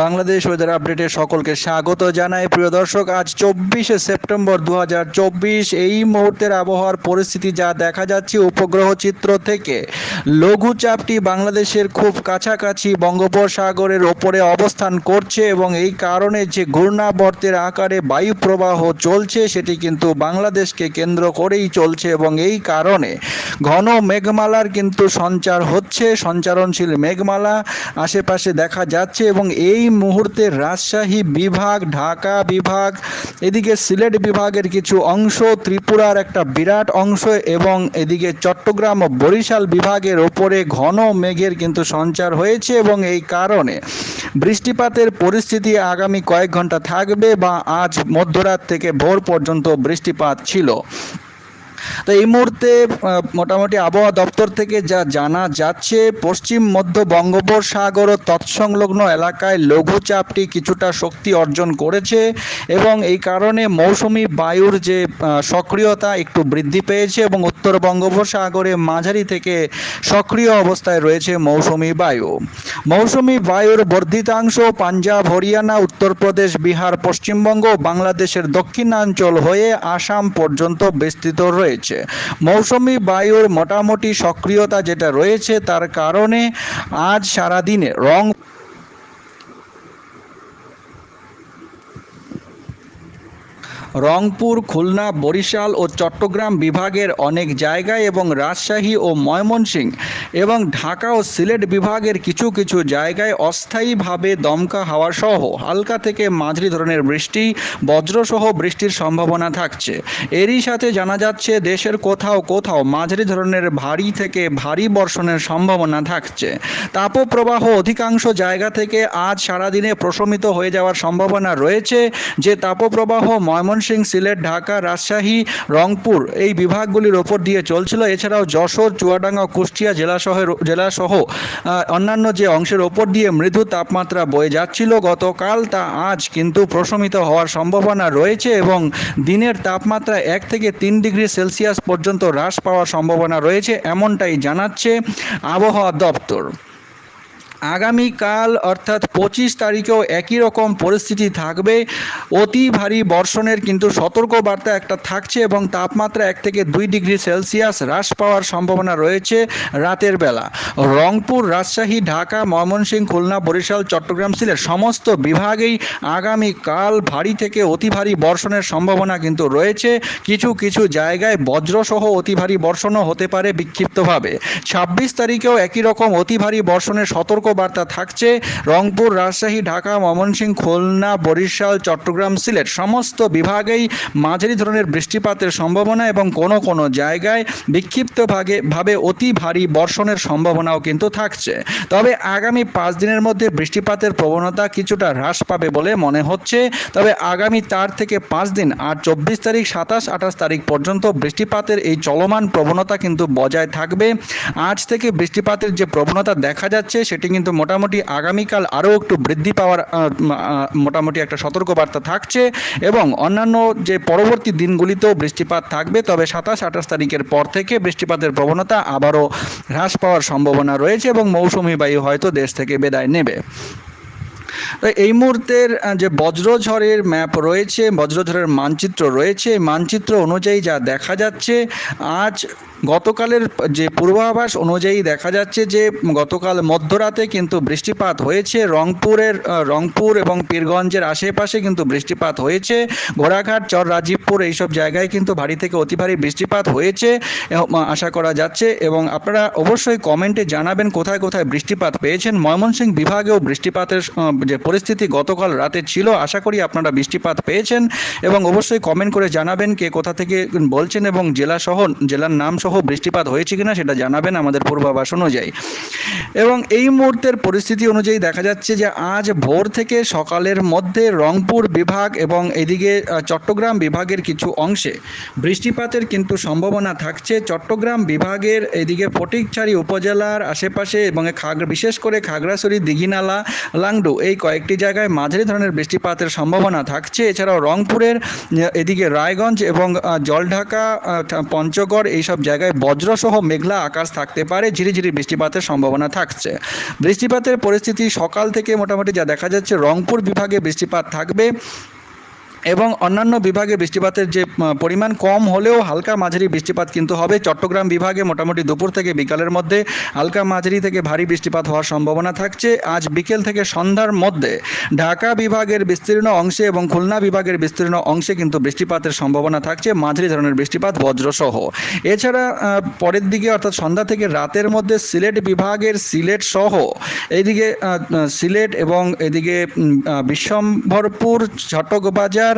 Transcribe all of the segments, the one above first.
Bangladesh weather আপডেটে সকলকে স্বাগত জানাই। প্রিয় দর্শক, আজ চব্বিশে সেপ্টেম্বর দু হাজার চব্বিশ। এই মুহূর্তের আবহাওয়ার পরিস্থিতি যা দেখা যাচ্ছে উপগ্রহ চিত্র থেকে, লঘুচাপটি বাংলাদেশের খুব কাছাকাছি বঙ্গোপসাগরের ওপরে অবস্থান করছে এবং এই কারণে যে ঘূর্ণাবর্তের আকারে বায়ু প্রবাহ চলছে, সেটি কিন্তু বাংলাদেশকে কেন্দ্র করেই চলছে এবং এই কারণে ঘন মেঘমালার কিন্তু সঞ্চার হচ্ছে। সঞ্চারণশীল মেঘমালা আশেপাশে দেখা যাচ্ছে এবং এই মুহূর্তে রাজশাহী বিভাগ, ঢাকা বিভাগ, এদিকে সিলেট বিভাগের কিছু অংশ, ত্রিপুরার একটা বিরাট অংশ এবং এদিকে চট্টগ্রাম ও বরিশাল বিভাগের ওপরে ঘন মেঘের কিন্তু সঞ্চার হয়েছে এবং এই কারণে বৃষ্টিপাতের পরিস্থিতি আগামী কয়েক ঘণ্টা থাকবে বা আজ মধ্যরাত থেকে ভোর পর্যন্ত বৃষ্টিপাত ছিল। তো এই মুহূর্তে মোটামুটি আবহাওয়া দপ্তর থেকে যা জানা যাচ্ছে, পশ্চিম, মধ্য বঙ্গোপসাগর ও তৎসংলগ্ন এলাকায় লঘুচাপটি কিছুটা শক্তি অর্জন করেছে এবং এই কারণে মৌসুমি বায়ুর যে সক্রিয়তা একটু বৃদ্ধি পেয়েছে এবং উত্তর বঙ্গোপসাগরে মাঝারি থেকে সক্রিয় অবস্থায় রয়েছে মৌসুমি বায়ু। মৌসুমি বায়ুর বর্ধিতাংশ পাঞ্জাব, হরিয়ানা, উত্তরপ্রদেশ, বিহার, পশ্চিমবঙ্গ বাংলাদেশের দক্ষিণাঞ্চল হয়ে আসাম পর্যন্ত বিস্তৃত রয়েছে। মৌসুমি বায়ুর মোটামুটি সক্রিয়তা যেটা রয়েছে তার কারণে আজ সারাদিনে রং রংপুর, খুলনা, বরিশাল ও চট্টগ্রাম বিভাগের অনেক জায়গায় এবং রাজশাহী ও ময়মনসিংহ এবং ঢাকা ও সিলেট বিভাগের কিছু কিছু জায়গায় অস্থায়ীভাবে দমকা হাওয়া সহ হালকা থেকে মাঝারি ধরনের বৃষ্টি, বজ্রসহ বৃষ্টির সম্ভাবনা থাকছে। এরই সাথে জানা যাচ্ছে, দেশের কোথাও কোথাও মাঝারি ধরনের ভারী থেকে ভারী বর্ষণের সম্ভাবনা থাকছে। তাপপ্রবাহ অধিকাংশ জায়গা থেকে আজ সারাদিনে প্রশমিত হয়ে যাওয়ার সম্ভাবনা রয়েছে, যে তাপপ্রবাহ ময়মনসিংহ সিলেট, ঢাকা, রাজশাহী, রংপুর এই বিভাগগুলির ওপর দিয়ে চলছিল। এছাড়াও যশোর, চুয়াডাঙ্গা কুষ্টিয়া জেলাসহ জেলাসহ অন্যান্য যে অংশের ওপর দিয়ে মৃদু তাপমাত্রা বয়ে যাচ্ছিল, গতকাল তা আজ কিন্তু প্রশমিত হওয়ার সম্ভাবনা রয়েছে এবং দিনের তাপমাত্রা এক থেকে তিন ডিগ্রি সেলসিয়াস পর্যন্ত হ্রাস পাওয়ার সম্ভাবনা রয়েছে, এমনটাই জানাচ্ছে আবহাওয়া দপ্তর। আগামীকাল, অর্থাৎ পঁচিশ তারিখেও একই রকম পরিস্থিতি থাকবে। অতি ভারী বর্ষণের কিন্তু সতর্ক বার্তা একটা থাকছে এবং তাপমাত্রা এক থেকে দুই ডিগ্রি সেলসিয়াস হ্রাস পাওয়ার সম্ভাবনা রয়েছে রাতের বেলা। রংপুর, রাজশাহী, ঢাকা, ময়মনসিংহ, খুলনা, বরিশাল, চট্টগ্রাম সিলেট সমস্ত বিভাগেই আগামীকাল ভারী থেকে অতি ভারী বর্ষণের সম্ভাবনা কিন্তু রয়েছে। কিছু কিছু জায়গায় বজ্রসহ অতি ভারী বর্ষণও হতে পারে বিক্ষিপ্তভাবে। ছাব্বিশ তারিখেও একই রকম অতি ভারী বর্ষণের সতর্ক বার্তা থাকছে, রংপুর, রাজশাহী, ঢাকা, ময়মনসিংহ, খুলনা, বরিশাল, চট্টগ্রাম, সিলেট সমস্ত বিভাগেই মাঝারি ধরনের বৃষ্টিপাতের সম্ভাবনা এবং কোনো কোনো জায়গায় বিক্ষিপ্ত ভাগে ভাবে অতি ভারী বর্ষণের সম্ভাবনাও কিন্তু থাকছে। তবে আগামী পাঁচ দিনের মধ্যে বৃষ্টিপাতের প্রবণতা কিছুটা হ্রাস পাবে বলে মনে হচ্ছে। তবে আগামী তার থেকে পাঁচ দিন আর চব্বিশ তারিখ, সাতাশ, আঠাশ তারিখ পর্যন্ত বৃষ্টিপাতের এই চলমান প্রবণতা কিন্তু বজায় থাকবে। আজ থেকে বৃষ্টিপাতের যে প্রবণতা দেখা যাচ্ছে, সেটি কিন্তু মোটামুটি আগামীকাল আরও একটু বৃদ্ধি পাওয়ার মোটামুটি একটা সতর্কবার্তা থাকছে এবং অন্যান্য যে পরবর্তী দিনগুলিতেও বৃষ্টিপাত থাকবে, তবে সাতাশ, আঠাশ তারিখের পর থেকে বৃষ্টিপাতের প্রবণতা আবারও হ্রাস পাওয়ার সম্ভাবনা রয়েছে এবং মৌসুমি বায়ু হয়তো দেশ থেকে বিদায় নেবে। এই মুহূর্তের যে বজ্রঝড়ের ম্যাপ রয়েছে, বজ্রঝড়ের মানচিত্র রয়েছে মানচিত্র অনুযায়ী যা দেখা যাচ্ছে, আজ গতকালের যে পূর্বাভাস অনুযায়ী দেখা যাচ্ছে যে গতকাল মধ্যরাতে কিন্তু বৃষ্টিপাত হয়েছে, রংপুরের রংপুর এবং পীরগঞ্জের আশেপাশে কিন্তু বৃষ্টিপাত হয়েছে, ঘোড়াঘাট, চর রাজীবপুর এইসব জায়গায় কিন্তু ভারী থেকে অতি ভারী বৃষ্টিপাত হয়েছে আশা করা যাচ্ছে এবং আপনারা অবশ্যই কমেন্টে জানাবেন কোথায় কোথায় বৃষ্টিপাত পেয়েছেন, ময়মনসিংহ বিভাগেও বৃষ্টিপাতের যে পরিস্থিতি গতকাল রাতে ছিল, আশা করি আপনারা বৃষ্টিপাত পেয়েছেন এবং অবশ্যই কমেন্ট করে জানাবেন কে কোথা থেকে বলছেন এবং জেলা সহ জেলার নাম সহ বৃষ্টিপাত হয়েছে কিনা সেটা জানাবেন আমাদের পূর্বাভাস অনুযায়ী। এবং এই মুহূর্তের পরিস্থিতি অনুযায়ী দেখা যাচ্ছে যে আজ ভোর থেকে সকালের মধ্যে রংপুর বিভাগ এবং এদিকে চট্টগ্রাম বিভাগের কিছু অংশে বৃষ্টিপাতের কিন্তু সম্ভাবনা থাকছে। চট্টগ্রাম বিভাগের এদিকে ফটিকছড়ি উপজেলার আশেপাশে এবং খাগড়া, বিশেষ করে খাগড়াছড়ি, দিঘিনালা, লাংডু এই কয়েকটি জায়গায় মাঝারি ধরনের বৃষ্টিপাতের সম্ভাবনা থাকছে। এছাড়াও রংপুরের, এদিকে রায়গঞ্জ এবং জলঢাকা পঞ্চগড় এইসব জায়গায় বজ্রসহ মেঘলা আকাশ থাকতে পারে। ঝিরিঝিরি বৃষ্টিপাতের সম্ভাবনা থাকছে। বৃষ্টিপাতের পরিস্থিতি সকাল থেকে মোটামুটি যা দেখা যাচ্ছে, রংপুর বিভাগে বৃষ্টিপাত থাকবে। এবং অন্যান্য বিভাগে বৃষ্টিপাতের যে পরিমাণ কম হলেও হালকা মাঝারি বৃষ্টিপাত কিন্তু হবে। চট্টগ্রাম বিভাগে মোটামুটি দুপুর থেকে বিকালের মধ্যে হালকা মাঝারি থেকে ভারী বৃষ্টিপাত হওয়ার সম্ভাবনা থাকছে। আজ বিকেল থেকে সন্ধ্যার মধ্যে ঢাকা বিভাগের বিস্তীর্ণ অংশে এবং খুলনা বিভাগের বিস্তীর্ণ অংশে কিন্তু বৃষ্টিপাতের সম্ভাবনা থাকছে। মাঝারি ধরনের বৃষ্টিপাত বজ্রসহ। এছাড়া পরের দিকে অর্থাৎ সন্ধ্যা থেকে রাতের মধ্যে সিলেট বিভাগের সিলেট সহ এইদিকে সিলেট এবং এদিকে বিশ্বম্ভরপুর চট্টবাজার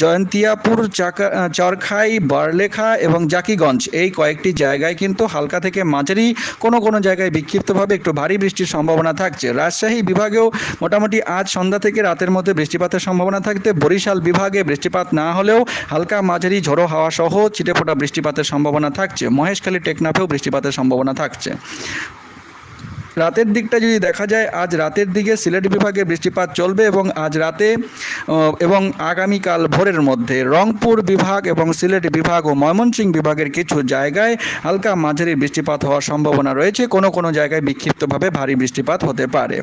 জয়ন্তিয়াপুর, চাকা, চরখাই, বারলেখা এবং জাকিগঞ্জ। এই কয়েকটি জায়গায় কিন্তু হালকা থেকে মাঝারি কোনো কোনো জায়গায় বিক্ষিপ্তভাবে একটু ভারী বৃষ্টির সম্ভাবনা থাকছে। রাজশাহী বিভাগেও মোটামুটি আজ সন্ধ্যা থেকে রাতের মধ্যে বৃষ্টিপাতের সম্ভাবনা থাকতে, বরিশাল বিভাগে বৃষ্টিপাত না হলেও হালকা মাঝারি ঝোড়ো হাওয়া সহ ছিটেফোঁটা বৃষ্টিপাতের সম্ভাবনা থাকছে। মহেশখালী, টেকনাফেও বৃষ্টিপাতের সম্ভাবনা থাকছে। রাতের দিকটা যদি দেখা যায়, আজ রাতের দিকে সিলেট বিভাগে বৃষ্টিপাত চলবে এবং আজ রাতে এবং আগামীকাল ভোরের মধ্যে রংপুর বিভাগ এবং সিলেট বিভাগ ও ময়মনসিংহ বিভাগের কিছু জায়গায় হালকা মাঝারি বৃষ্টিপাত হওয়ার সম্ভাবনা রয়েছে। কোনো কোনো জায়গায় বিক্ষিপ্তভাবে ভারী বৃষ্টিপাত হতে পারে।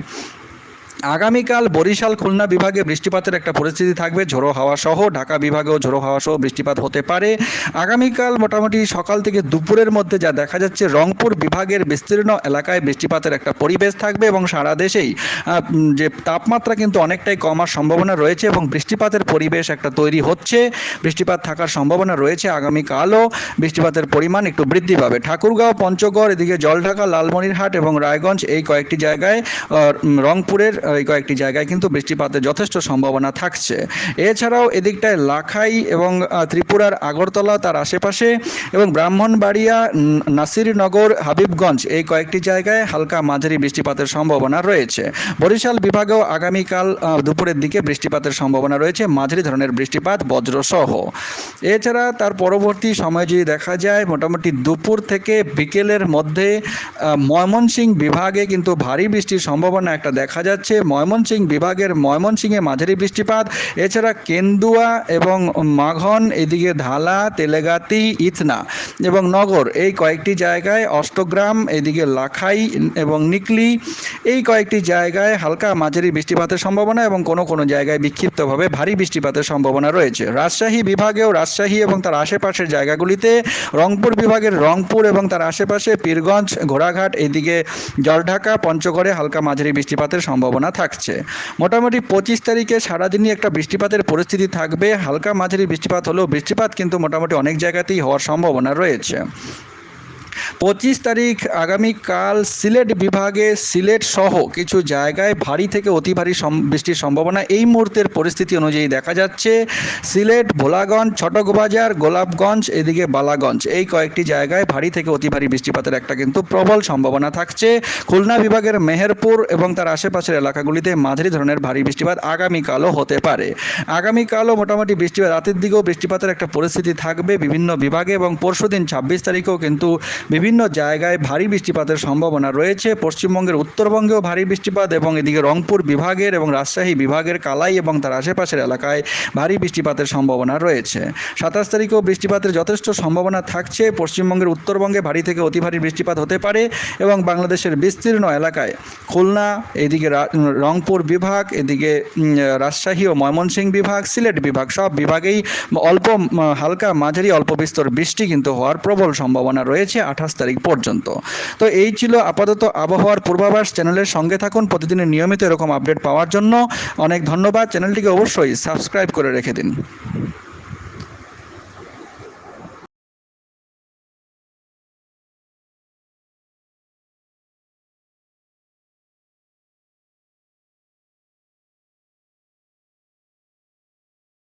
আগামীকাল বরিশাল খুলনা বিভাগে বৃষ্টিপাতের একটা পরিস্থিতি থাকবে, ঝোড়ো হাওয়া সহ ঢাকা বিভাগেও ঝোড়ো হাওয়া সহ বৃষ্টিপাত হতে পারে। আগামীকাল মোটামুটি সকাল থেকে দুপুরের মধ্যে যা দেখা যাচ্ছে, রংপুর বিভাগের বিস্তীর্ণ এলাকায় বৃষ্টিপাতের একটা পরিবেশ থাকবে এবং সারা দেশেই যে তাপমাত্রা কিন্তু অনেকটাই কমার সম্ভাবনা রয়েছে এবং বৃষ্টিপাতের পরিবেশ একটা তৈরি হচ্ছে। বৃষ্টিপাত থাকার সম্ভাবনা রয়েছে আগামীকালও। বৃষ্টিপাতের পরিমাণ একটু বৃদ্ধি পাবে। ঠাকুরগাঁও, পঞ্চগড়, এদিকে জলঢাকা, লালমনিরহাট এবং রায়গঞ্জ এই কয়েকটি জায়গায় রংপুরের এই কয়েকটি জায়গায় কিন্তু বৃষ্টিপাতের যথেষ্ট সম্ভাবনা থাকছে। এছাড়াও এদিকটায় লাখাই এবং ত্রিপুরার আগরতলা, তার আশেপাশে এবং ব্রাহ্মণবাড়িয়া নাসিরনগর, হাবিবগঞ্জ এই কয়েকটি জায়গায় হালকা মাঝারি বৃষ্টিপাতের সম্ভাবনা রয়েছে। বরিশাল বিভাগেও আগামীকাল দুপুরের দিকে বৃষ্টিপাতের সম্ভাবনা রয়েছে, মাঝারি ধরনের বৃষ্টিপাত, বজ্রসহ। এছাড়া তার পরবর্তী সময় যদি দেখা যায়, মোটামুটি দুপুর থেকে বিকেলের মধ্যে ময়মনসিংহ বিভাগে কিন্তু ভারী বৃষ্টির সম্ভাবনা একটা দেখা যাচ্ছে। ময়মনসিংহ বিভাগের ময়মনসিংয়ে মাঝারি বৃষ্টিপাত। এছাড়া কেন্দুয়া এবং মাঘন, এদিকে ধালা, তেলেগাতি, ইথনা এবং নগর এই কয়েকটি জায়গায় অষ্টগ্রাম, এদিকে লাখাই এবং নিকলি এই কয়েকটি জায়গায় হালকা মাঝারি বৃষ্টিপাতের সম্ভাবনা এবং কোনো কোনো জায়গায় বিক্ষিপ্তভাবে ভারী বৃষ্টিপাতের সম্ভাবনা রয়েছে। রাজশাহী বিভাগেও রাজশাহী এবং তার আশেপাশের জায়গাগুলিতে রংপুর বিভাগের রংপুর এবং তার আশেপাশে পীরগঞ্জ, ঘোড়াঘাট, এদিকে জলঢাকা, পঞ্চগড়ে হালকা মাঝারি বৃষ্টিপাতের সম্ভাবনা থাকছে। মোটামুটি পঁচিশ তারিখে সারাদিনই একটা বৃষ্টিপাতের পরিস্থিতি থাকবে। হালকা মাঝারি বৃষ্টিপাত হলেও বৃষ্টিপাত কিন্তু মোটামুটি অনেক জায়গাতেই হওয়ার সম্ভাবনা রয়েছে। পঁচিশ তারিখ আগামীকাল সিলেট বিভাগে সিলেট সহ কিছু জায়গায় ভারী থেকে অতি ভারী বৃষ্টির সম্ভাবনা। এই মুহূর্তের পরিস্থিতি অনুযায়ী দেখা যাচ্ছে, সিলেট, ভোলাগঞ্জ ছটকবাজার গোলাপগঞ্জ, এদিকে বালাগঞ্জ। এই কয়েকটি জায়গায় ভারী থেকে অতি ভারী বৃষ্টিপাতের একটা কিন্তু প্রবল সম্ভাবনা থাকছে। খুলনা বিভাগের মেহেরপুর এবং তার আশেপাশের এলাকাগুলিতে মাঝারি ধরনের ভারী বৃষ্টিপাত আগামীকালও হতে পারে। আগামীকালও মোটামুটি বৃষ্টিপাত রাতের দিকেও বৃষ্টিপাতের একটা পরিস্থিতি থাকবে। বিভিন্ন বিভাগে এবং পরশুদিন ছাব্বিশ তারিখেও কিন্তু বিভিন্ন জায়গায় ভারী বৃষ্টিপাতের সম্ভাবনা রয়েছে। পশ্চিমবঙ্গের উত্তরবঙ্গেও ভারী বৃষ্টিপাত এবং এদিকে রংপুর বিভাগের এবং রাজশাহী বিভাগের কালাই এবং তার আশেপাশের এলাকায় ভারী বৃষ্টিপাতের সম্ভাবনা রয়েছে। সাতাশ তারিখেও বৃষ্টিপাতের যথেষ্ট সম্ভাবনা থাকছে। পশ্চিমবঙ্গের উত্তরবঙ্গে ভারী থেকে অতি ভারী বৃষ্টিপাত হতে পারে এবং বাংলাদেশের বিস্তীর্ণ এলাকায় খুলনা, এদিকে রংপুর বিভাগ, এদিকে রাজশাহী ও ময়মনসিংহ বিভাগ, সিলেট বিভাগ সব বিভাগেই অল্প হালকা মাঝারি অল্প বিস্তর বৃষ্টি কিন্তু হওয়ার প্রবল সম্ভাবনা রয়েছে। আঠাশ তারিখ পর্যন্ত। তো এই ছিল আপাতত আবহাওয়ার পূর্বাভাস। চ্যানেলের সঙ্গে থাকুন। প্রতিদিনের নিয়মিত এরকম আপডেট পাওয়ার জন্য। অনেক ধন্যবাদ। চ্যানেলটিকে অবশ্যই সাবস্ক্রাইব করে রেখে দিন।